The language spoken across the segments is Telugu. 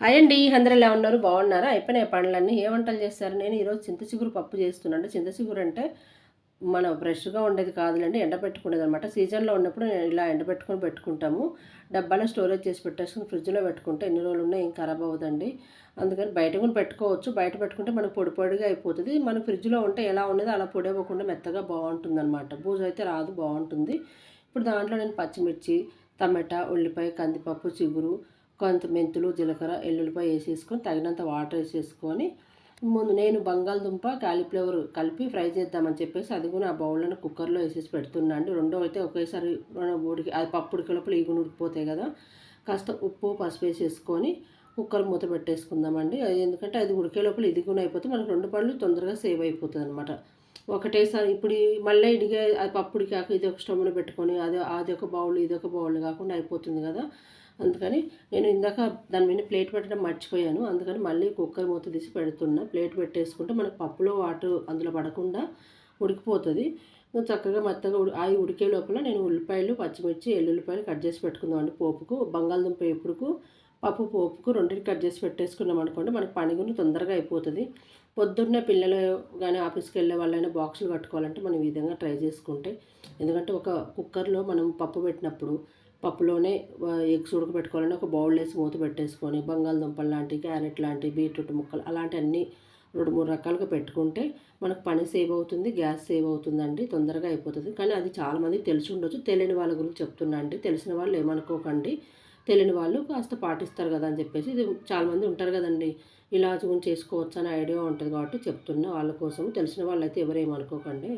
హాయ్ అండి అందరూ ఎలా ఉన్నారు? బాగున్నారా? అయిపోయినాయి పండ్లన్నీ. ఏ వంటలు చేస్తారు నేను ఈరోజు చింతచిగురు పప్పు చేస్తున్నాను. చింతచిగురు అంటే మన ఫ్రెష్గా ఉండేది కాదులేండి ఎండబెట్టుకునేది అనమాట సీజన్లో ఉన్నప్పుడు నేను ఇలా ఎండబెట్టుకొని పెట్టుకుంటాము. డబ్బాలో స్టోరేజ్ చేసి పెట్టేసుకుని ఫ్రిడ్జ్లో పెట్టుకుంటే ఎన్ని రోజులు ఉన్నాయి ఏం ఖరాబ్ అవ్వదండి. అందుకని బయట కూడా పెట్టుకోవచ్చు. బయట పెట్టుకుంటే మనకు పొడి పొడిగా అయిపోతుంది. మన ఫ్రిడ్జ్లో ఉంటే ఎలా ఉండేది అలా పొడి మెత్తగా బాగుంటుంది అనమాట బూజు అయితే రాదు బాగుంటుంది. ఇప్పుడు దాంట్లో నేను పచ్చిమిర్చి టమాటా ఉల్లిపాయ కందిపప్పు చిగురు కొంత మెంతులు జీలకర్ర ఎల్లుల్లిపాయ వేసేసుకొని తగినంత వాటర్ వేసేసుకొని ముందు నేను బంగాళదుంప కాలీఫ్లవర్ కలిపి ఫ్రై చేద్దామని చెప్పేసి అది కూడా ఆ బౌల్లో కుక్కర్లో వేసేసి పెడుతున్నా అండి. రెండో అయితే ఒకేసారి ఉడికి అది పప్పు ఉడికేలోపల ఈగులు ఉడికిపోతాయి కదా. కాస్త ఉప్పు పసుపు వేసేసుకొని కుక్కర్ మూత పెట్టేసుకుందామండి. ఎందుకంటే అది ఉడికే లోపల ఇది కూడా అయిపోతే మనకు రెండు పళ్ళు తొందరగా సేవ్ అయిపోతుంది అనమాట ఒకటేసారి ఇప్పుడు మళ్ళీ ఇడిగే అది పప్పు ఉడికాక ఇది ఒక స్టవ్లో పెట్టుకొని అది అది ఒక బౌల్ ఇది ఒక బౌల్ కాకుండా అయిపోతుంది కదా. అందుకని నేను ఇందాక దాని మీద ప్లేట్ పెట్టడం మర్చిపోయాను. అందుకని మళ్ళీ కుక్కర్ మూత తీసి పెడుతున్నా. ప్లేట్ పెట్టేసుకుంటే మనకు పప్పులో వాటర్ అందులో పడకుండా ఉడికిపోతుంది. చక్కగా మెత్తగా ఉడి అవి ఉడికే లోపల నేను ఉల్లిపాయలు పచ్చిమిర్చి ఎల్లుల్లిపాయలు కట్ చేసి పెట్టుకుందాం అండి పోపుకు. బంగాళదుంప ఎప్పుడుకు పప్పు పోపుకు రెండింటి కట్ చేసి పెట్టేసుకున్నాం అనుకోండి మనకి పని తొందరగా అయిపోతుంది. పొద్దున్నే పిల్లలు కానీ ఆఫీస్కి వెళ్ళే వాళ్ళైనా బాక్సులు కట్టుకోవాలంటే మనం ఈ విధంగా ట్రై చేసుకుంటే. ఎందుకంటే ఒక కుక్కర్లో మనం పప్పు పెట్టినప్పుడు పప్పులోనే ఎగ్స్ ఉడకబెట్టుకోవాలని ఒక బౌల్ వేసి మూత పెట్టేసుకొని బంగాళదుంపలు లాంటి క్యారెట్ లాంటి బీట్రూట్ ముక్కలు అలాంటివన్నీ రెండు మూడు రకాలుగా పెట్టుకుంటే మనకు పని సేవ్ అవుతుంది గ్యాస్ సేవ్ అవుతుందండి తొందరగా అయిపోతుంది. కానీ అది చాలామంది తెలిసి ఉండొచ్చు. తెలియని వాళ్ళ గురించి చెప్తున్నా అండి. తెలిసిన వాళ్ళు ఏమనుకోకండి. తెలియని వాళ్ళు కాస్త పాటిస్తారు కదా అని చెప్పేసి ఇది చాలామంది ఉంటారు కదండి. ఇలా చేసుకోవచ్చు అనే ఐడియా ఉంటుంది కాబట్టి చెప్తున్నా వాళ్ళ కోసం. తెలిసిన వాళ్ళు అయితే ఎవరేమనుకోకండి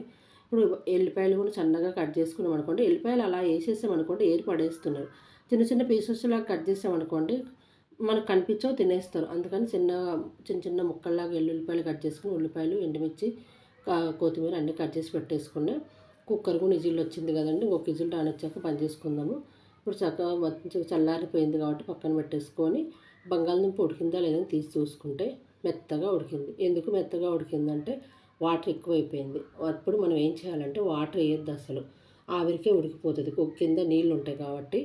ఇప్పుడు ఎల్లిపాయలు కూడా సన్నగా కట్ చేసుకున్నాం అనుకోండి. ఎల్లిపాయలు అలా వేసేసాం అనుకోండి ఏరు పడేస్తున్నారు. చిన్న చిన్న పీసెస్ లాగా కట్ చేసామనుకోండి మనకు కనిపించవు తినేస్తారు. అందుకని చిన్న చిన్న చిన్న ముక్కల్లాగా ఎల్లుల్లిపాయలు కట్ చేసుకుని ఉల్లిపాయలు ఎండుమిర్చి కొత్తిమీర అన్నీ కట్ చేసి పెట్టేసుకుని కుక్కర్ కూడా ఇజిల్ వచ్చింది కదండి ఒక ఇజిల్ రానొచ్చాక పని చేసుకుందాము. ఇప్పుడు చక్కగా మంచిగా చల్లారిపోయింది కాబట్టి పక్కన పెట్టేసుకొని బంగాళదుంప ఉడికిందా లేదని తీసి చూసుకుంటే మెత్తగా ఉడికింది. ఎందుకు మెత్తగా ఉడికిందంటే వాటర్ ఎక్కువైపోయింది. అప్పుడు మనం ఏం చేయాలంటే వాటర్ వేయద్దు అసలు. ఆవిరికే ఉడికిపోతుంది. కింద నీళ్ళు ఉంటాయి కాబట్టి.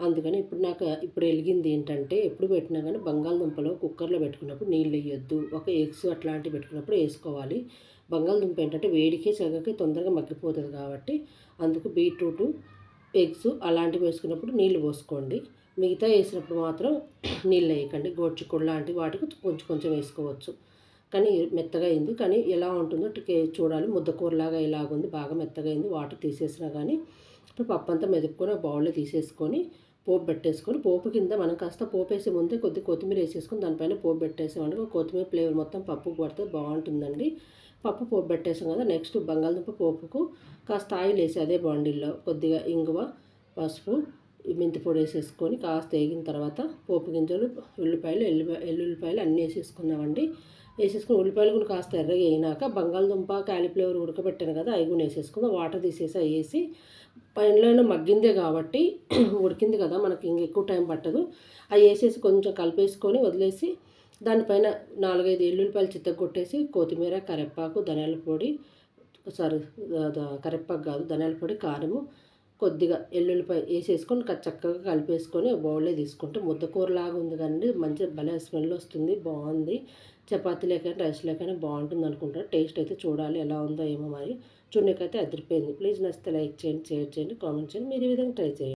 అందుకని ఇప్పుడు నాకు ఇప్పుడు వెలిగింది ఏంటంటే ఎప్పుడు పెట్టినా కానీ బంగాళదుంపలో కుక్కర్లో పెట్టుకున్నప్పుడు నీళ్ళు వేయొద్దు. ఒక ఎగ్స్ అట్లాంటివి పెట్టుకున్నప్పుడు వేసుకోవాలి. బంగాళదుంప ఏంటంటే వేడికే చక్కకి తొందరగా మగ్గిపోతుంది కాబట్టి అందుకు బీట్రూట్ ఎగ్స్ అలాంటివి వేసుకున్నప్పుడు నీళ్ళు పోసుకోండి. మిగతా వేసినప్పుడు మాత్రం నీళ్ళు వేయకండి. గోడ్చిక్కుడు లాంటి వాటికి కొంచెం కొంచెం వేసుకోవచ్చు. కానీ మెత్తగా అయింది. కానీ ఎలా ఉంటుందో చూడాలి. ముద్దకూరలాగా ఇలాగుంది బాగా మెత్తగా అయింది. వాటర్ తీసేసినా కానీ ఇప్పుడు పప్పు అంతా మెదుపుకొని బౌల్లో తీసేసుకొని పోపు పెట్టేసుకొని పోపు కింద మనం కాస్త పోపు వేసే ముందే కొద్ది కొత్తిమీర వేసేసుకొని దానిపైన పోపు పెట్టేసామంటే కొత్తిమీర ఫ్లేవర్ మొత్తం పప్పు పడితే బాగుంటుందండి. పప్పు పోపు పెట్టేసాం కదా నెక్స్ట్ బంగాళదుంప పోపుకు కాస్త ఆయిల్ వేసి అదే బాండిల్లో కొద్దిగా ఇంగువ పసుపు మెంతి పొడి వేసేసుకొని కాస్త వేగిన తర్వాత పోపు గింజలు ఉల్లిపాయలు ఎల్లిపాయ ఎల్లుల్లిపాయలు అన్నీ వేసేసుకున్నామండి. వేసేసుకుని ఉల్లిపాయలు కూడా కాస్త ఎర్రగా వేయినాక బంగాళదుంప క్యాలిఫ్లవర్ ఉడకబెట్టాను కదా అవి కూడా వేసేసుకుందాం వాటర్ తీసేసి వేసి పైన మగ్గిందే కాబట్టి ఉడికింది కదా మనకి ఇంక ఎక్కువ టైం పట్టదు. అవి వేసేసి కొంచెం కలిపేసుకొని వదిలేసి దానిపైన నాలుగైదు ఎల్లుల్లిపాయలు చిత్తగొట్టేసి కొత్తిమీర కరివేపాకు ధనియాల పొడి సారీ కరివేపాకు కాదు ధనియాల పొడి కారము కొద్దిగా ఎల్లుల్లిపాయ వేసేసుకొని చక్కగా కలిపేసుకొని బౌల్లో తీసుకుంటే ముద్దకూరలాగా ఉంది కానీ మంచి భలే స్మెల్ వస్తుంది బాగుంది. చపాతీ లేకైనా రైస్ లేకైనా బాగుంటుంది అనుకుంటారు. టేస్ట్ అయితే చూడాలి ఎలా ఉందో ఏమో మరి. చూడకైతే అదిరిపోయింది. ప్లీజ్ నచ్చితే లైక్ చేయండి షేర్ చేయండి కామెంట్ చేయండి. మీరు ఈ విధంగా ట్రై చేయండి.